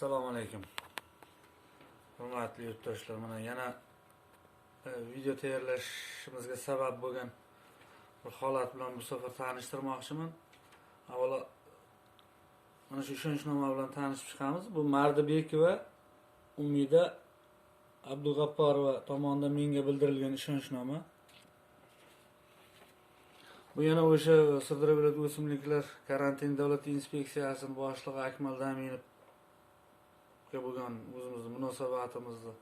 assalomu alaykum. Hurmatli yurtdoshlar mana yana e, video tayyorlashimizga sabab bo'lgan bir holat bilan bu safar tanishtirmoqchiman. Avvalo mana shu ishonchnoma bilan tanishib chiqamiz. Bu mardibekova umida abdug'apporova tomonidan menga bildirilgan ishonchnoma. Bu yana o'sha sirdaryo viloyati o'simliklar karantin davlat inspeksiyasini boshlig'i akmal daminovga bo'lgan o'zimizni munosabatimizni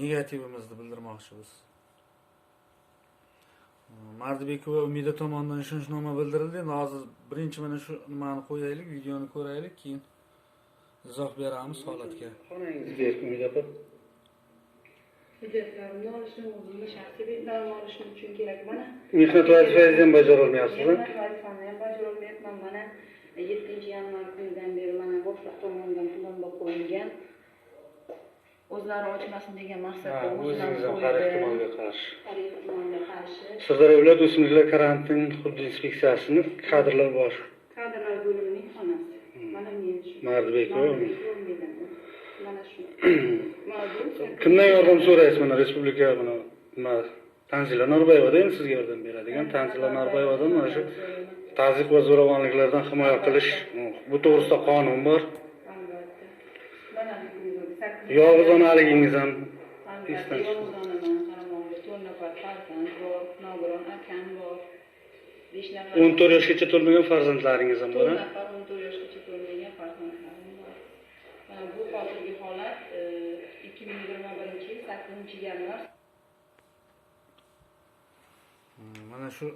negativimizni bildirmoqchimiz. Mardibekova umida tomonidan ishonchnoma bildirildi. Endi hozir birinchi mana shu nimani qo'yaylik videoni ko'raylik keyin izoh beramiz holatga. Xonangizga umid opa hujjatlarimni olishim o'zimni shaxsiy betlarimni olishim uchun kerak. Mana mehnat vazifangizni ham bajarolmayapsiz mehnat vazifamni ham bajarolmayapman. Mana yettinchi yanvar kunidan beri mana boshliq tomonidan qo'yilgan. O'zlari ochmasin degan maqsadda ehtimolga qarshi. Har ehtimolga qarshi. Sirdaryo o'simliklar karantin hudud inspeksiyasini kadrlar bosh. Kadrlar bo'limining xonasi. Mana men Umida. mana shu. Kimdan yordam so'raysiz mana respublika mana nima tanzila norboyevada endi sizga yordam beradigan? Tanzila norboyevadan mana shu tazyiq va zo'ravonliklardan himoya qilish. Bu to'g'risida qonun bor yolg'iz onaligingiz ham esdan chiqdi. yolg'izonaman qaramoqda to'rt nafar farzand bor nogiron akam bor besh nafar o'n to'rt yoshgacha to'lmagan farzandlaringiz ham bor to'rt nafar o'n to'rt yoshgacha to'lmagan farzandlarim bor mana bu hozirgi holat ikki ming yigirma birinchi yil sakkizinchi yanvar mana shu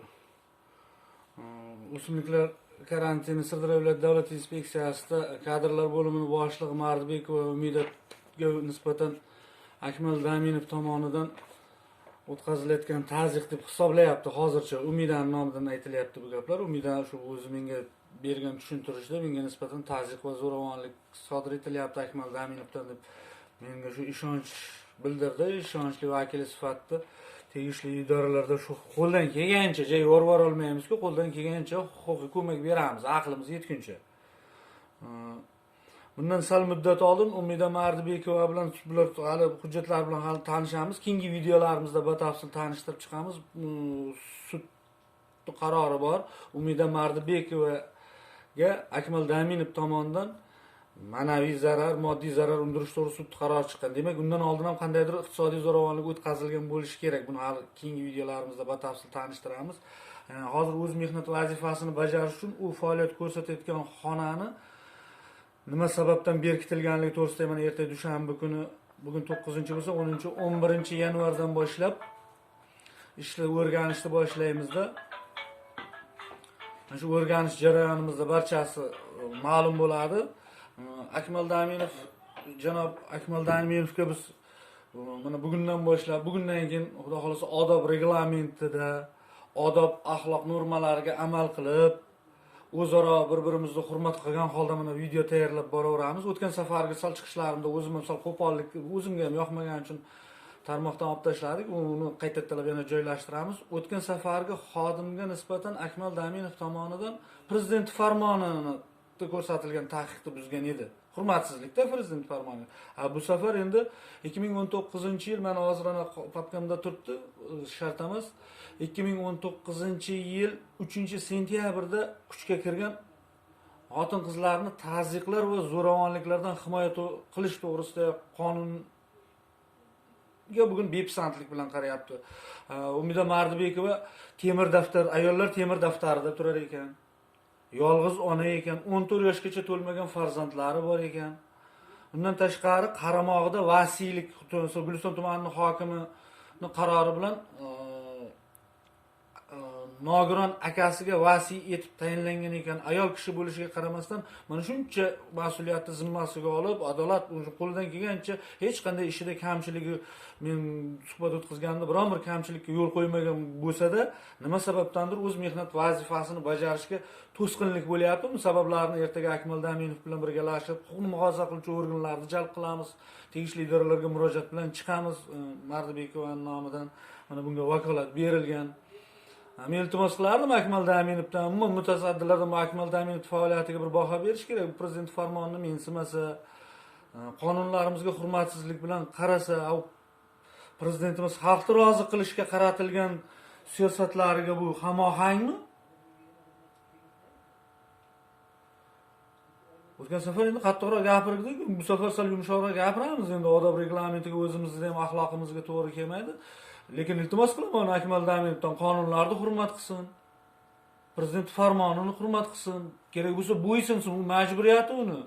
o'simliklar karantini sirdaryo viloyat davlat inspeksiyasida kadrlar bo'limini boshlig'i mardibekova umidaga nisbatan akmal daminov tomonidan o'tkazilayotgan tazyiq deb hisoblayapti hozircha. Umidani nomidan aytilyapti bu gaplar. Umida shu o'zi menga bergan tushuntirishda menga nisbatan tazyiq va zo'ravonlik sodir etilyapti akmal daminovdan deb menga shu ishonch bildirdi. Ishonchli vakili sifatida tegishli idoralarda shu qo'ldan kelgancha joy yorib olmaymizku qo'ldan kelgancha huquqiy ko'mak beramiz. Aqlimiz yetguncha. Bundan sal muddat oldin umida mardibekova bilan bular hali hujjatlar bilan hali tanishamiz. Keyingi videolarimizda batafsil tanishtirib chiqamiz. Sud qarori bor. Umida mardibekovaga akmal daminov tomonidan ma'naviy zarar moddiy zarar undirish to'g'risida sud qarori chiqqan. Demak undan oldin ham qandaydir iqtisodiy zo'ravonlik o'tkazilgan bo'lishi kerak. Buni hali keyingi videolarimizda batafsil tanishtiramiz. Hozir o'z mehnat vazifasini bajarish uchun u faoliyat ko'rsatayotgan xonani nima sababdan berkitilganligi to'g'risida mana erta dushanba kuni bugun to'qqizinchi bo'lsa o'ninchi o'n birinchi yanvardan boshlab ishni o'rganishni boshlaymizda. Mana shu o'rganish jarayonimizda barchasi e, ma'lum bo'ladi. E, akmal daminov janob akmal daminovga biz e, mana bugundan boshlab bugundan keyin xudo xohlasa odob reglamentida odob axloq normalariga amal qilib o'zaro bir birimizni hurmat qilgan holda mana video tayyorlab boraveramiz. O'tgan safargi sal chiqishlarimda o'zim ham sal qo'pollik o'zimga ham yoqmagani uchun tarmoqdan olib tashladik. Uni qaytatalab yana joylashtiramiz. O'tgan safargi xodimga nisbatan akmal daminov tomonidan prezident farmonini ko'rsatilgan taqiqni buzgan edi. Hurmatsizlikda prezident farmoni. A bu safar endi ikki ming o'n to'qqizinchi yil mana hozir ana papkamda turibdi shartamiz ikki ming o'n to'qqizinchi yil uchinchi sentyabrda kuchga kirgan xotin qizlarni tazyiqlar va zo'ravonliklardan himoya qilish to'g'risida qonunga bugun bepisandlik bilan qarayapti. Umida mardibekova temir daftar ayollar temir daftarida turar ekan. Yolg'iz ona ekan o'n to'rt yoshgacha to'lmagan farzandlari bor ekan. Undan tashqari qaramog'ida vasiylik guliston tumanining hokimini qarori bilan e, nogiron akasiga vasiy etib tayinlangan ekan. Ayol kishi bo'lishiga qaramasdan mana shuncha mas'uliyatni zimmasiga olib adolat qo'lidan kelgancha hech qanday ishida kamchiligi men suhbat o'tkazganimda biron bir kamchilikka yo'l qo'ymagan bo'lsada nima sababdandir o'z mehnat vazifasini bajarishga to'sqinlik bo'lyapti. Bu sabablarni ertaga akmal daminov bilan birgalashib huquqni muhofaza qiluvchi organlarni jalb qilamiz tegishli idoralarga murojaat bilan chiqamiz. E, nomidan mana bunga vakolat berilgan. Men iltimos qilardim akmal daminovdan umuman mutasaddilardan akmal daminov faoliyatiga bir baho berish kerak. Prezident farmonini mensimasa e, qonunlarimizga hurmatsizlik bilan qarasa prezidentimiz xalqni rozi qilishga qaratilgan siyosatlariga bu hamohangmi? O'tgan safar endi qattiqroq gapirdik. Bu safar sal yumshoqroq gapiramiz. Endi odob reglamentiga o'zimizni ham axloqimizga to'g'ri kelmaydi. Lekin iltimos qilaman akmal daminovdan qonunlarni hurmat qilsin. Prezident farmonini hurmat qilsin. Kerak bo'lsa bo'ysunsin u majburiyati uni.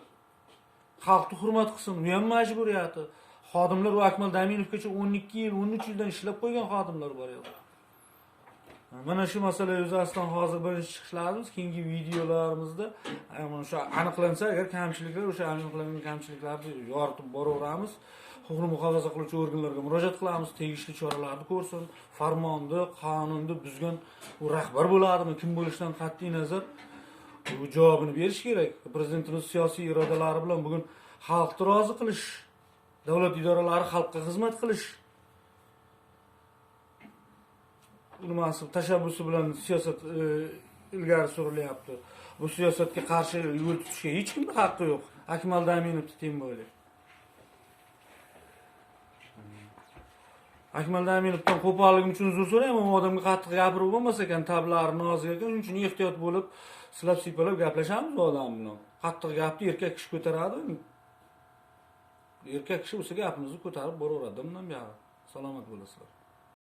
Xalqni hurmat qilsin u ham majburiyati. Xodimlar u akmal daminovgacha o'n ikki yil o'n uch yildan ishlab qo'ygan xodimlar bor edi. Mana shu masala yuzasidan hozir birinchi chiqishlarimiz keyingi videolarimizda mana shu aniqlansa agar kamchiliklar o'sha aniqlangan kamchiliklarni yoritib boraveramiz. Huquqni muhofaza qiluvchi organlarga murojaat qilamiz tegishli choralarni ko'rsin farmonni qonunni buzgan u rahbar bo'ladimi kim bo'lishidan qat'iy nazar? Bu javobini berish kerak prezidentimiz siyosiy irodalari bilan bugun xalqni rozi qilish davlat idoralari xalqqa xizmat qilish nimasi tashabbusi bilan siyosat e, ilgari surilyapti. Bu siyosatga qarshi yo'l tutishga hech kimni haqqi yo'q. Akmal daminovni teng bo'yli akmalda aminovdan qo'polligim uchun uzr so'rayman. U odamga qattiq gapirib bo'lmas ekan tablari nozik ekan. Shuning uchun ehtiyot bo'lib silab siypalab gaplashamiz u odam bilan qattiq gapni erkak kishi ko'taradi. Erkak kishi bo'lsa gapimizni ko'tarib boraveradi. Bundan buyog'i salomat bo'lasizlar.